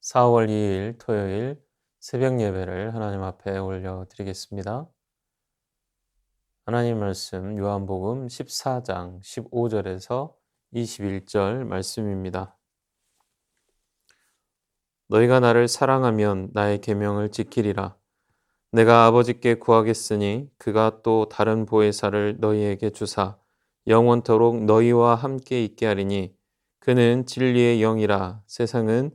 4월 2일 토요일 새벽 예배를 하나님 앞에 올려드리겠습니다. 하나님 말씀 요한복음 14장 15절에서 21절 말씀입니다. 너희가 나를 사랑하면 나의 계명을 지키리라. 내가 아버지께 구하겠으니 그가 또 다른 보혜사를 너희에게 주사 영원토록 너희와 함께 있게 하리니 그는 진리의 영이라 세상은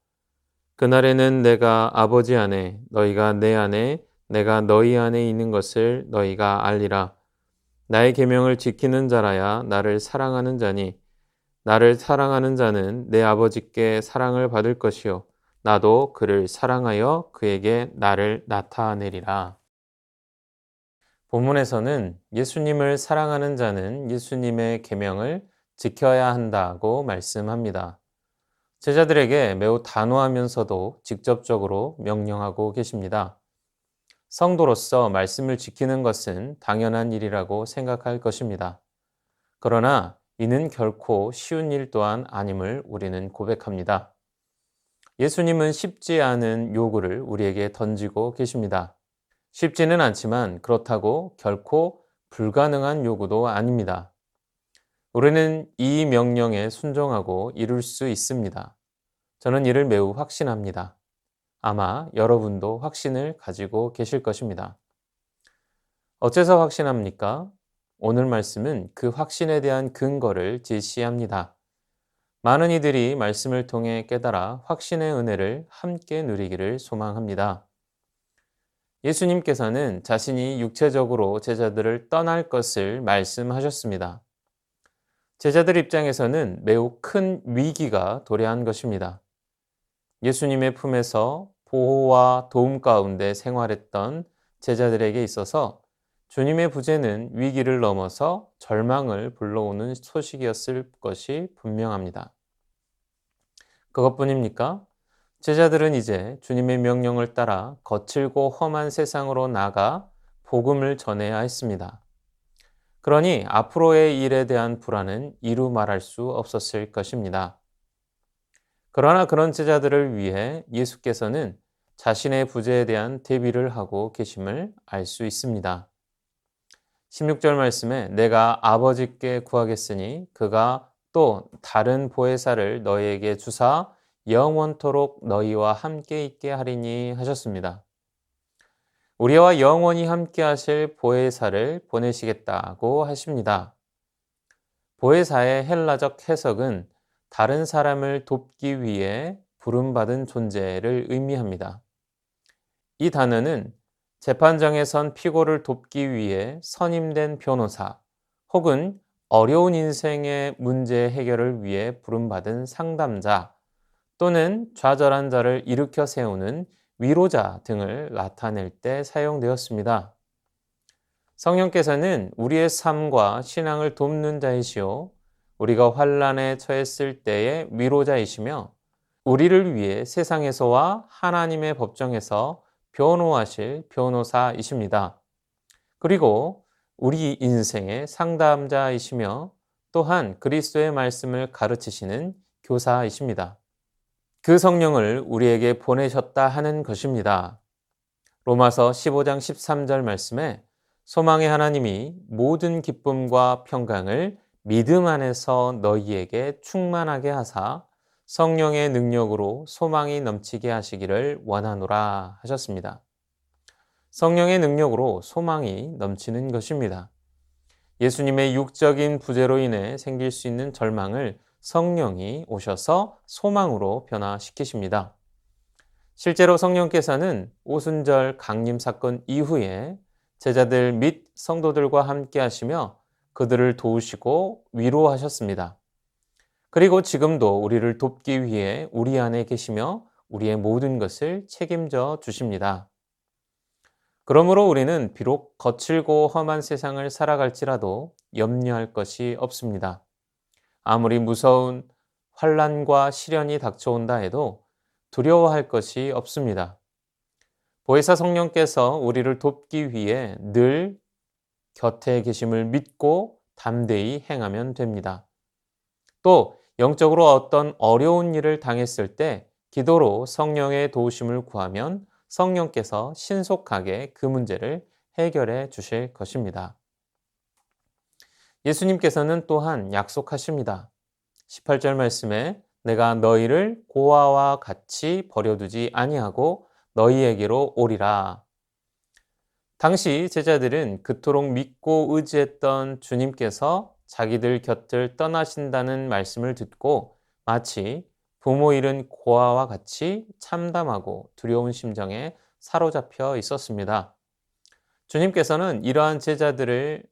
그날에는 내가 아버지 안에 너희가 내 안에 내가 너희 안에 있는 것을 너희가 알리라. 나의 계명을 지키는 자라야 나를 사랑하는 자니 나를 사랑하는 자는 내 아버지께 사랑을 받을 것이요 나도 그를 사랑하여 그에게 나를 나타내리라. 본문에서는 예수님을 사랑하는 자는 예수님의 계명을 지켜야 한다고 말씀합니다. 제자들에게 매우 단호하면서도 직접적으로 명령하고 계십니다. 성도로서 말씀을 지키는 것은 당연한 일이라고 생각할 것입니다. 그러나 이는 결코 쉬운 일 또한 아님을 우리는 고백합니다. 예수님은 쉽지 않은 요구를 우리에게 던지고 계십니다. 쉽지는 않지만 그렇다고 결코 불가능한 요구도 아닙니다. 우리는 이 명령에 순종하고 이룰 수 있습니다. 저는 이를 매우 확신합니다. 아마 여러분도 확신을 가지고 계실 것입니다. 어째서 확신합니까? 오늘 말씀은 그 확신에 대한 근거를 제시합니다. 많은 이들이 말씀을 통해 깨달아 확신의 은혜를 함께 누리기를 소망합니다. 예수님께서는 자신이 육체적으로 제자들을 떠날 것을 말씀하셨습니다. 제자들 입장에서는 매우 큰 위기가 도래한 것입니다. 예수님의 품에서 보호와 도움 가운데 생활했던 제자들에게 있어서 주님의 부재는 위기를 넘어서 절망을 불러오는 소식이었을 것이 분명합니다. 그것뿐입니까? 제자들은 이제 주님의 명령을 따라 거칠고 험한 세상으로 나가 복음을 전해야 했습니다. 그러니 앞으로의 일에 대한 불안은 이루 말할 수 없었을 것입니다. 그러나 그런 제자들을 위해 예수께서는 자신의 부재에 대한 대비를 하고 계심을 알 수 있습니다. 16절 말씀에 내가 아버지께 구하겠으니 그가 또 다른 보혜사를 너희에게 주사 영원토록 너희와 함께 있게 하리니 하셨습니다. 우리와 영원히 함께 하실 보혜사를 보내시겠다고 하십니다. 보혜사의 헬라적 해석은 다른 사람을 돕기 위해 부름받은 존재를 의미합니다. 이 단어는 재판정에 선 피고를 돕기 위해 선임된 변호사 혹은 어려운 인생의 문제 해결을 위해 부름받은 상담자 또는 좌절한 자를 일으켜 세우는 위로자 등을 나타낼 때 사용되었습니다. 성령께서는 우리의 삶과 신앙을 돕는 자이시요 우리가 환란에 처했을 때의 위로자이시며 우리를 위해 세상에서와 하나님의 법정에서 변호하실 변호사이십니다. 그리고 우리 인생의 상담자이시며 또한 그리스도의 말씀을 가르치시는 교사이십니다. 그 성령을 우리에게 보내셨다 하는 것입니다. 로마서 15장 13절 말씀에 소망의 하나님이 모든 기쁨과 평강을 믿음 안에서 너희에게 충만하게 하사 성령의 능력으로 소망이 넘치게 하시기를 원하노라 하셨습니다. 성령의 능력으로 소망이 넘치는 것입니다. 예수님의 육적인 부재로 인해 생길 수 있는 절망을 성령이 오셔서 소망으로 변화시키십니다. 실제로 성령께서는 오순절 강림 사건 이후에 제자들 및 성도들과 함께 하시며 그들을 도우시고 위로하셨습니다. 그리고 지금도 우리를 돕기 위해 우리 안에 계시며 우리의 모든 것을 책임져 주십니다. 그러므로 우리는 비록 거칠고 험한 세상을 살아갈지라도 염려할 것이 없습니다. 아무리 무서운 환란과 시련이 닥쳐온다 해도 두려워할 것이 없습니다. 보혜사 성령께서 우리를 돕기 위해 늘 곁에 계심을 믿고 담대히 행하면 됩니다. 또 영적으로 어떤 어려운 일을 당했을 때 기도로 성령의 도우심을 구하면 성령께서 신속하게 그 문제를 해결해 주실 것입니다. 예수님께서는 또한 약속하십니다. 18절 말씀에 내가 너희를 고아와 같이 버려두지 아니하고 너희에게로 오리라. 당시 제자들은 그토록 믿고 의지했던 주님께서 자기들 곁을 떠나신다는 말씀을 듣고 마치 부모 잃은 고아와 같이 참담하고 두려운 심정에 사로잡혀 있었습니다. 주님께서는 이러한 제자들을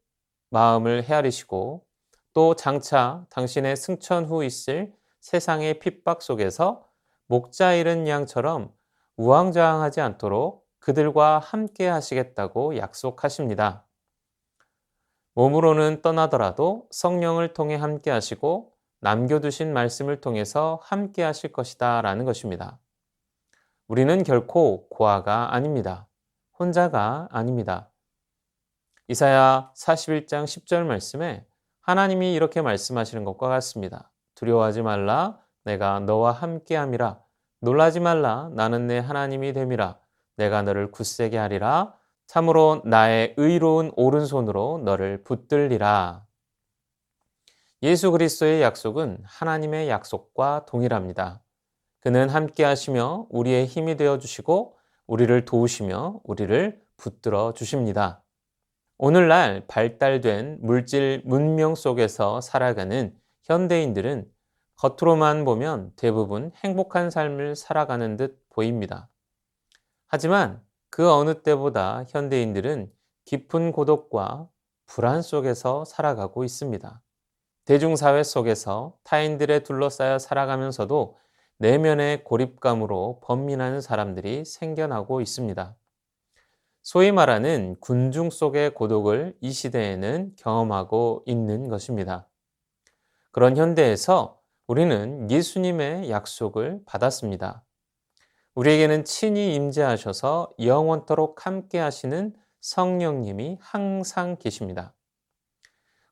마음을 헤아리시고 또 장차 당신의 승천 후 있을 세상의 핍박 속에서 목자 잃은 양처럼 우왕좌왕하지 않도록 그들과 함께 하시겠다고 약속하십니다. 몸으로는 떠나더라도 성령을 통해 함께 하시고 남겨두신 말씀을 통해서 함께 하실 것이다 라는 것입니다. 우리는 결코 고아가 아닙니다. 혼자가 아닙니다. 이사야 41장 10절 말씀에 하나님이 이렇게 말씀하시는 것과 같습니다. 두려워하지 말라 내가 너와 함께함이라 놀라지 말라 나는 내 하나님이 됨이라 내가 너를 굳세게 하리라 참으로 나의 의로운 오른손으로 너를 붙들리라 예수 그리스도의 약속은 하나님의 약속과 동일합니다. 그는 함께 하시며 우리의 힘이 되어 주시고 우리를 도우시며 우리를 붙들어 주십니다. 오늘날 발달된 물질 문명 속에서 살아가는 현대인들은 겉으로만 보면 대부분 행복한 삶을 살아가는 듯 보입니다. 하지만 그 어느 때보다 현대인들은 깊은 고독과 불안 속에서 살아가고 있습니다. 대중사회 속에서 타인들에 둘러싸여 살아가면서도 내면의 고립감으로 번민하는 사람들이 생겨나고 있습니다. 소위 말하는 군중 속의 고독을 이 시대에는 경험하고 있는 것입니다. 그런 현대에서 우리는 예수님의 약속을 받았습니다. 우리에게는 친히 임재하셔서 영원토록 함께 하시는 성령님이 항상 계십니다.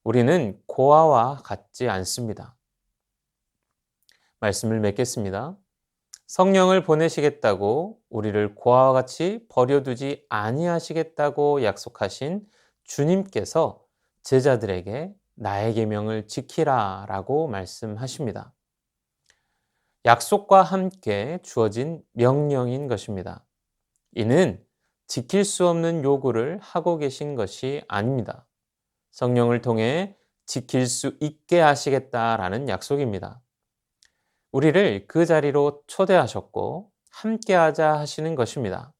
우리는 고아와 같지 않습니다. 말씀을 맺겠습니다. 성령을 보내시겠다고 우리를 고아와 같이 버려두지 아니하시겠다고 약속하신 주님께서 제자들에게 나의 계명을 지키라라고 말씀하십니다. 약속과 함께 주어진 명령인 것입니다. 이는 지킬 수 없는 요구를 하고 계신 것이 아닙니다. 성령을 통해 지킬 수 있게 하시겠다라는 약속입니다. 우리를 그 자리로 초대하셨고 함께하자 하시는 것입니다.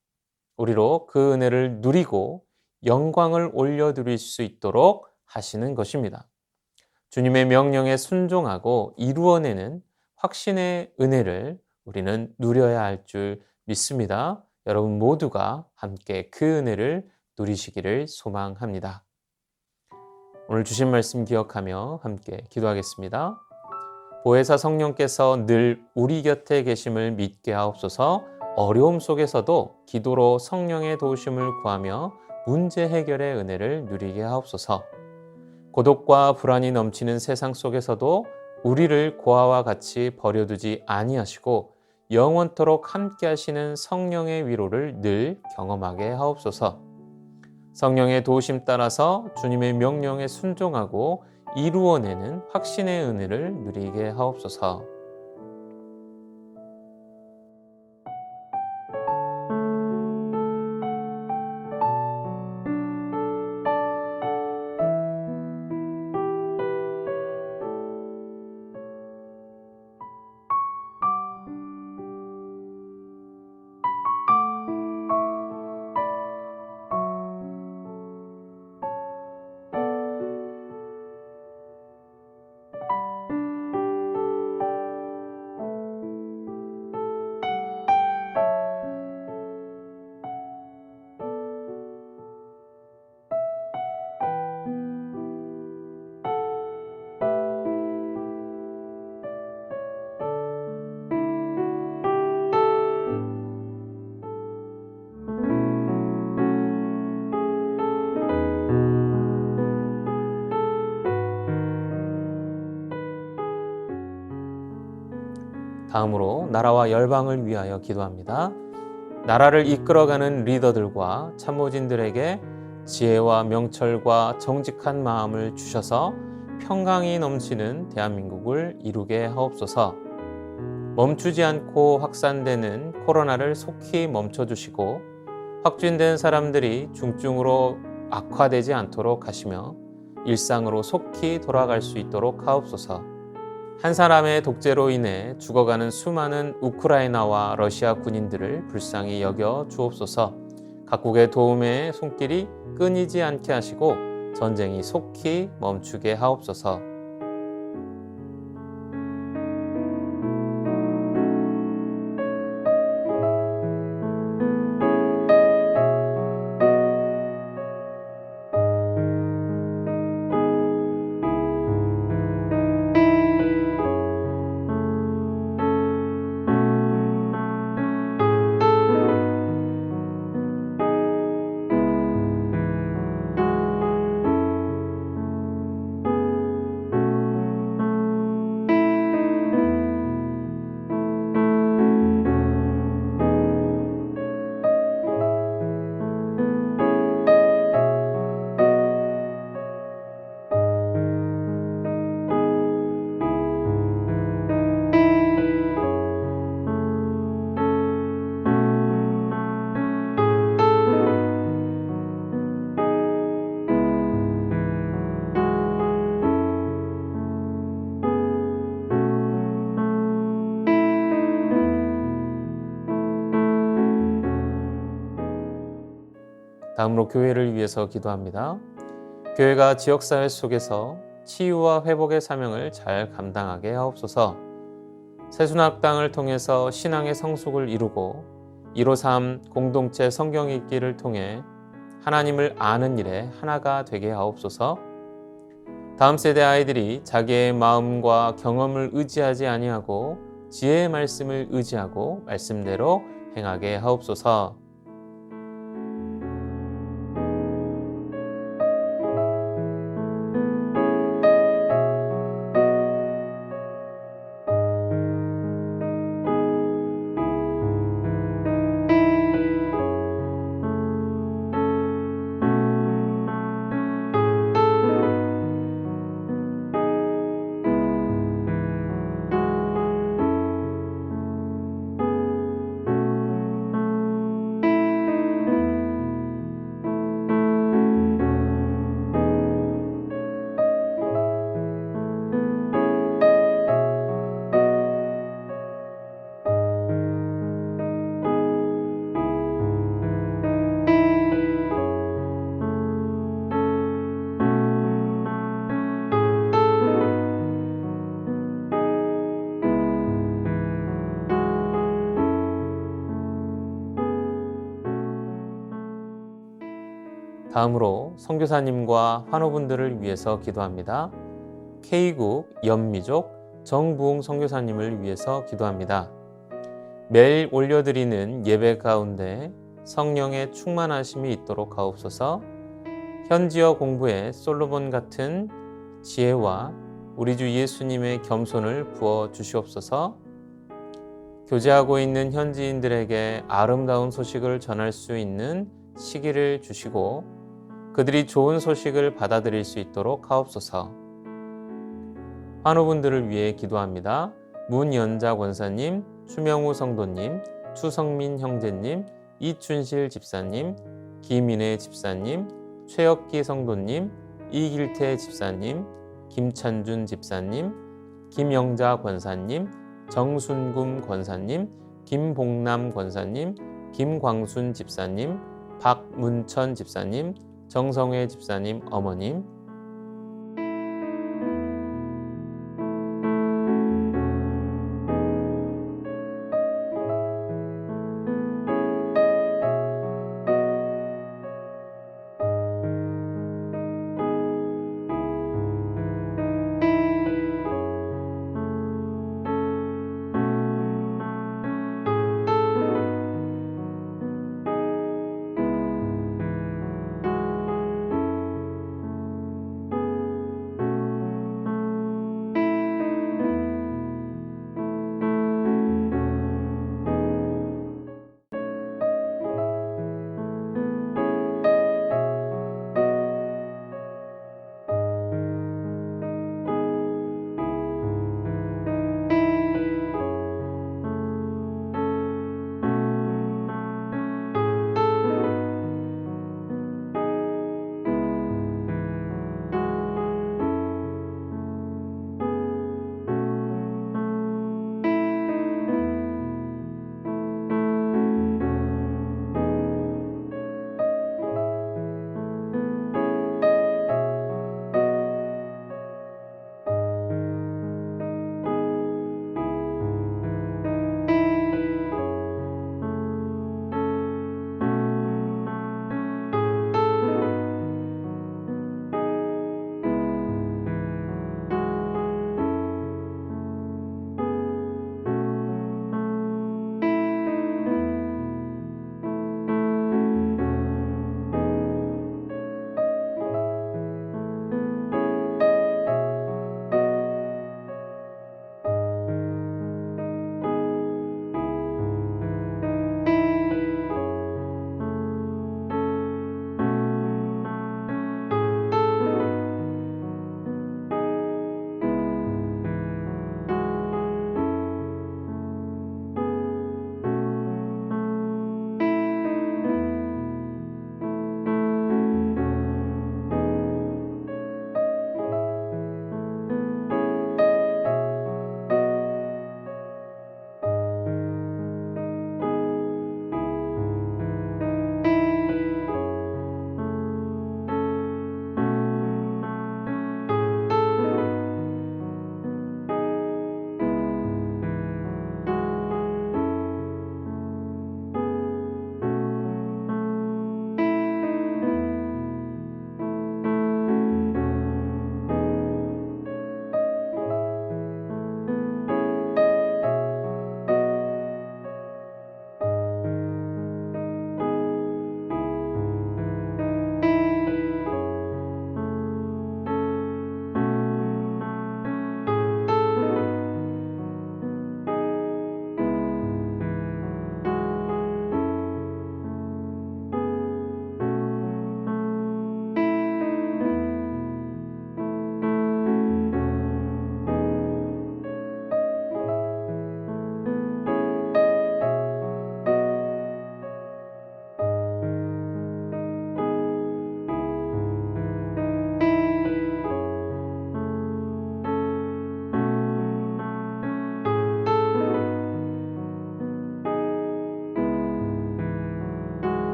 우리로 그 은혜를 누리고 영광을 올려드릴 수 있도록 하시는 것입니다. 주님의 명령에 순종하고 이루어내는 확신의 은혜를 우리는 누려야 할 줄 믿습니다. 여러분 모두가 함께 그 은혜를 누리시기를 소망합니다. 오늘 주신 말씀 기억하며 함께 기도하겠습니다. 보혜사 성령께서 늘 우리 곁에 계심을 믿게 하옵소서. 어려움 속에서도 기도로 성령의 도우심을 구하며 문제 해결의 은혜를 누리게 하옵소서. 고독과 불안이 넘치는 세상 속에서도 우리를 고아와 같이 버려두지 아니하시고 영원토록 함께 하시는 성령의 위로를 늘 경험하게 하옵소서 성령의 도우심 따라서 주님의 명령에 순종하고 이루어내는 확신의 은혜를 누리게 하옵소서. 다음으로 나라와 열방을 위하여 기도합니다. 나라를 이끌어가는 리더들과 참모진들에게 지혜와 명철과 정직한 마음을 주셔서 평강이 넘치는 대한민국을 이루게 하옵소서. 멈추지 않고 확산되는 코로나를 속히 멈춰주시고 확진된 사람들이 중증으로 악화되지 않도록 하시며 일상으로 속히 돌아갈 수 있도록 하옵소서. 한 사람의 독재로 인해 죽어가는 수많은 우크라이나와 러시아 군인들을 불쌍히 여겨 주옵소서. 각국의 도움의 손길이 끊이지 않게 하시고 전쟁이 속히 멈추게 하옵소서. 다음으로 교회를 위해서 기도합니다. 교회가 지역사회 속에서 치유와 회복의 사명을 잘 감당하게 하옵소서. 세순학당을 통해서 신앙의 성숙을 이루고 153 공동체 성경 읽기를 통해 하나님을 아는 일에 하나가 되게 하옵소서. 다음 세대 아이들이 자기의 마음과 경험을 의지하지 아니하고 지혜의 말씀을 의지하고 말씀대로 행하게 하옵소서. 다음으로 선교사님과 환우분들을 위해서 기도합니다. K국 연미족 정부웅 선교사님을 위해서 기도합니다. 매일 올려드리는 예배 가운데 성령의 충만하심이 있도록 하옵소서. 현지어 공부에 솔로몬 같은 지혜와 우리 주 예수님의 겸손을 부어 주시옵소서. 교제하고 있는 현지인들에게 아름다운 소식을 전할 수 있는 시기를 주시고 그들이 좋은 소식을 받아들일 수 있도록 하옵소서. 환우분들을 위해 기도합니다. 문연자 권사님, 추명우 성도님, 추성민 형제님, 이춘실 집사님, 김인혜 집사님, 최혁기 성도님, 이길태 집사님, 김찬준 집사님, 김영자 권사님, 정순금 권사님, 김봉남 권사님, 김광순 집사님, 박문천 집사님, 정성회 집사님 어머님,